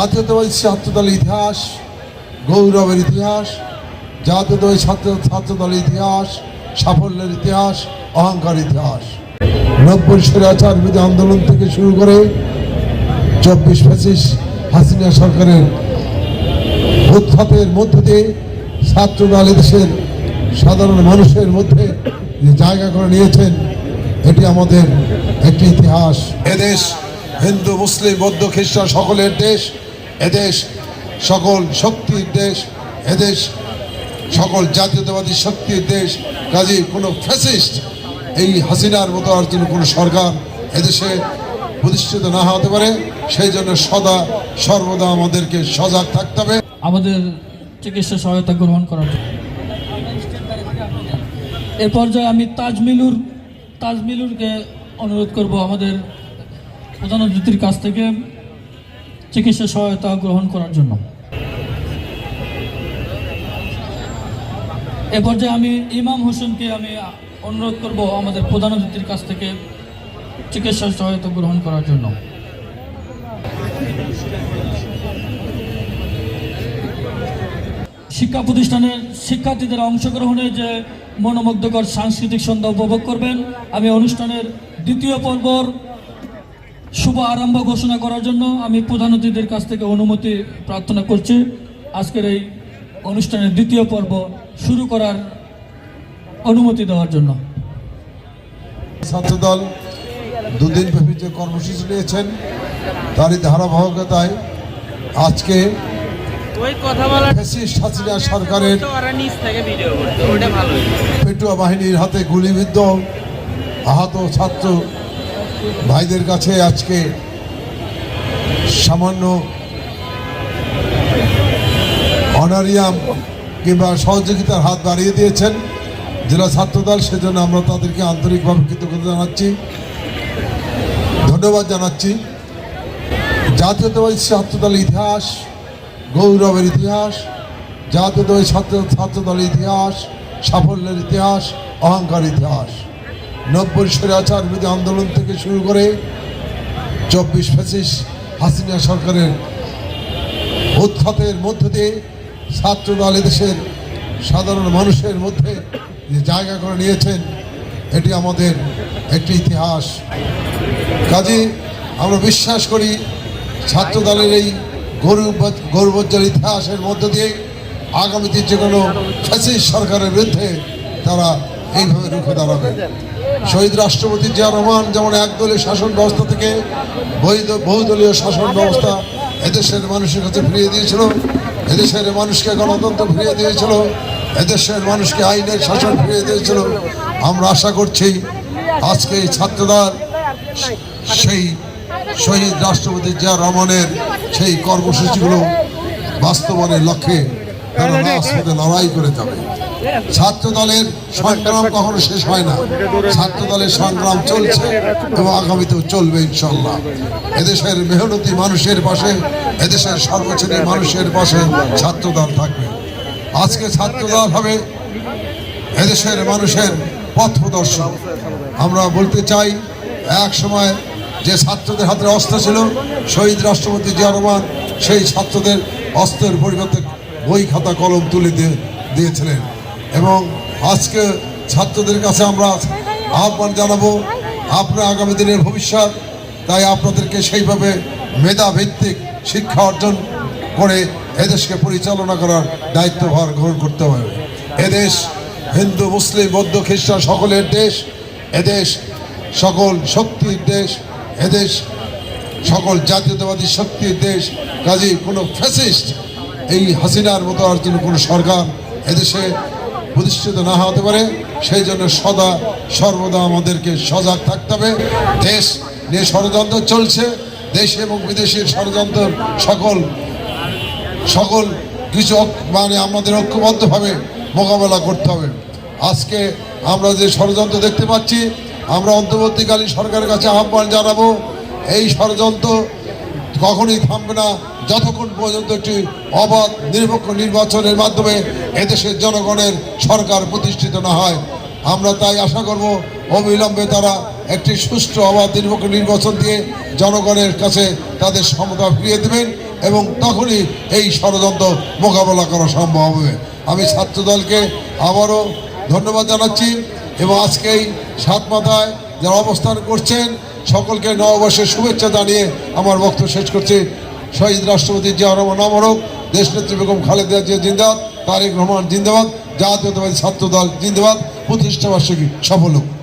জাতীয়তাবাদী ছাত্রদলের ইতিহাস, গৌরবের ইতিহাস, জাতীয়তাবাদী ছাত্র ছাত্রদলের ইতিহাস, সাফল্যের ইতিহাস, অহংকার ইতিহাস। নব্বই স্বৈরাচার বিরোধী আন্দোলন থেকে শুরু করে চব্বিশ পঁচিশ হাসিনা সরকারের উৎখাতের মধ্য দিয়ে ছাত্রদল দেশের সাধারণ মানুষের মধ্যে যে জায়গা করে নিয়েছেন, এটি আমাদের একটি ইতিহাস। এদেশ হিন্দু, মুসলিম, বৌদ্ধ, খ্রিস্টান সকলের দেশ এদেশ সকল শক্তির দেশ এদেশ সকল জাতীয়তাবাদী শক্তির দেশ। কাজে, কোনো ফ্যাসিস্ট এই হাসিনার মতো আর যেন কোনো সরকার এদেশে প্রতিষ্ঠিত না হতে পারে, সেই জন্য সদা সর্বদা আমাদেরকে সজাগ থাকতে হবে। আমাদের চিকিৎসা সহায়তা গ্রহণ করার জন্য। এ পর্যায়ে আমি তাজমিলুর, তাজমিলুরকে অনুরোধ করব আমাদের প্রধান অতিথির কাছ থেকে। চিকিৎসা সহায়তা গ্রহণ করার জন্য। এ পর্যায়ে আমি ইমাম হোসেনকে আমি অনুরোধ করব আমাদের প্রধান অতিথির কাছ থেকে চিকিৎসা সহায়তা গ্রহণ করার জন্য। শিক্ষা প্রতিষ্ঠানের শিক্ষার্থীদের অংশগ্রহণে যে মনোমুগ্ধকর সাংস্কৃতিক সন্ধ্যা উপভোগ করবেন, আমি অনুষ্ঠানের দ্বিতীয় পর্বর শুভ আরম্ভ ঘোষণা করার জন্য আমি প্রধান অতিথিদের কাছ থেকে অনুমতি প্রার্থনা করছি। আজকের এই অনুষ্ঠানের দ্বিতীয় পর্ব শুরু করার অনুমতি দেওয়ার জন্য। ছাত্রদল দুদিন ব্যাপী যে কর্মসূচি নিয়েছেন তারই ধারাবাহিকতায় আজকে ওই কথা বলার ফ্যাসিস্ট হাসিনা সরকারের তো ওরা নিচ থেকে ভিডিও করতো ওটা ভালো পেটুয়া বাহিনীর হাতে গুলিবিদ্ধ আহত ছাত্র ভাইদের কাছে আজকে সামান্য অনারিয়াম কিংবা সহযোগিতার হাত বাড়িয়ে দিয়েছেন জেলা ছাত্রদল, সেজন্য আমরা তাদেরকে আন্তরিকভাবে কৃতজ্ঞতা জানাচ্ছি। ধন্যবাদ জানাচ্ছি। জাতীয়তাবাদী ছাত্রদলের ইতিহাস, গৌরবের ইতিহাস, জাতীয়তাবাদী ছাত্র ছাত্রদলের ইতিহাস, সাফল্যের ইতিহাস অহংকার ইতিহাস। নব্বই স্বৈরাচার বিরোধী আন্দোলন থেকে শুরু করে চব্বিশ পঁচিশ হাসিনা সরকারের উৎখাতের মধ্য দিয়ে ছাত্রদল দেশের সাধারণ মানুষের মধ্যে যে জায়গা করে নিয়েছেন, এটি আমাদের একটি ইতিহাস। কাজে, আমরা বিশ্বাস করি ছাত্রদলের এই গৌরব গৌরবোজ্জ্বল ইতিহাসের মধ্য দিয়ে আগামীতে যে কোনো ফ্যাসিস্ট সরকারের বিরুদ্ধে তারা এইভাবে রুখে দাঁড়াবে। শহীদ রাষ্ট্রপতি জিয়া রহমান যেমন একদলীয় শাসন ব্যবস্থা থেকে বহুদলীয় শাসন ব্যবস্থা এদেশের মানুষের কাছে ফিরিয়ে দিয়েছিল। এদেশের মানুষকে গণতন্ত্র ফিরিয়ে দিয়েছিল। এদেশের মানুষকে আইনের শাসন ফিরিয়ে দিয়েছিল। আমরা আশা করছি আজকে এই ছাত্রদল সেই শহীদ রাষ্ট্রপতি জিয়া রহমানের সেই কর্মসূচিগুলো বাস্তবায়নের লক্ষ্যে তারা লড়াই করে যাবে। ছাত্র দলের সংগ্রাম কখনো শেষ হয় না। ছাত্র দলের সংগ্রাম চলছে এবং আগামীতেও চলবে ইনশাল্লাহ এদেশের মেহনতি মানুষের পাশে, এদেশের সর্বশ্রেণীর মানুষের পাশে ছাত্র দল থাকবে। আজকে ছাত্র দল হবে এদেশের মানুষের পথ প্রদর্শক আমরা বলতে চাই, এক সময় যে ছাত্রদের হাতে অস্ত্র ছিল, শহীদ রাষ্ট্রপতি জিয়া রহমান সেই ছাত্রদের অস্ত্রের পরিবর্তে বই, খাতা, কলম তুলে দিয়ে দিয়েছিলেন। এবং আজকে ছাত্রদের কাছে আমরা আহ্বান জানাব, আপনার আগামী দিনের ভবিষ্যৎ। তাই আপনাদেরকে সেইভাবে মেধাভিত্তিক শিক্ষা অর্জন করে এদেশকে পরিচালনা করার দায়িত্বভার গ্রহণ করতে হবে। এদেশ হিন্দু, মুসলিম, বৌদ্ধ, খ্রিস্টান সকলের দেশ, এদেশ সকল শক্তির দেশ, এদেশ সকল জাতীয়তাবাদী শক্তির দেশ। কাজে কোনো ফ্যাসিস্ট এই হাসিনার মতো আর যেন কোনো সরকার এদেশে প্রতিষ্ঠিত না হতে পারে, সেই জন্য সদা সর্বদা আমাদেরকে সজাগ থাকতে হবে। দেশ নিয়ে ষড়যন্ত্র চলছে, দেশ এবং বিদেশের ষড়যন্ত্র সকল সকল কিছু মানে আমাদের ঐক্যবদ্ধভাবে মোকাবেলা করতে হবে। আজকে আমরা যে ষড়যন্ত্র দেখতে পাচ্ছি, আমরা অন্তর্বর্তীকালীন সরকারের কাছে আহ্বান জানাব, এই ষড়যন্ত্র কখনই থামবে না। যতক্ষণ পর্যন্ত একটি অবাধ, নিরপেক্ষ নির্বাচনের মাধ্যমে এদেশের জনগণের সরকার প্রতিষ্ঠিত না হয়, আমরা তাই আশা করব, অবিলম্বে তারা একটি সুষ্ঠু, অবাধ নির্বাচন নির্বাচন দিয়ে জনগণের কাছে তাদের সমতা ফিরিয়ে দেবেন এবং তখনই এই ষড়যন্ত্র মোকাবেলা করা সম্ভব হবে। আমি ছাত্রদলকে আবারও ধন্যবাদ জানাচ্ছি এবং আজকেই সাত মাথায় যারা অবস্থান করছেন সকলকে নববর্ষের শুভেচ্ছা জানিয়ে আমার বক্তব্য শেষ করছি। শহীদ রাষ্ট্রপতি জিয়া রহমান নামরক দেশনেত্রী বেগম খালেদা জিয়া জিন্দাবাদ, তারেক রহমান জিন্দাবাদ, জাতীয়তাবাদী ছাত্র দল জিন্দাবাদ প্রতিষ্ঠা বার্ষিকী সফল হোক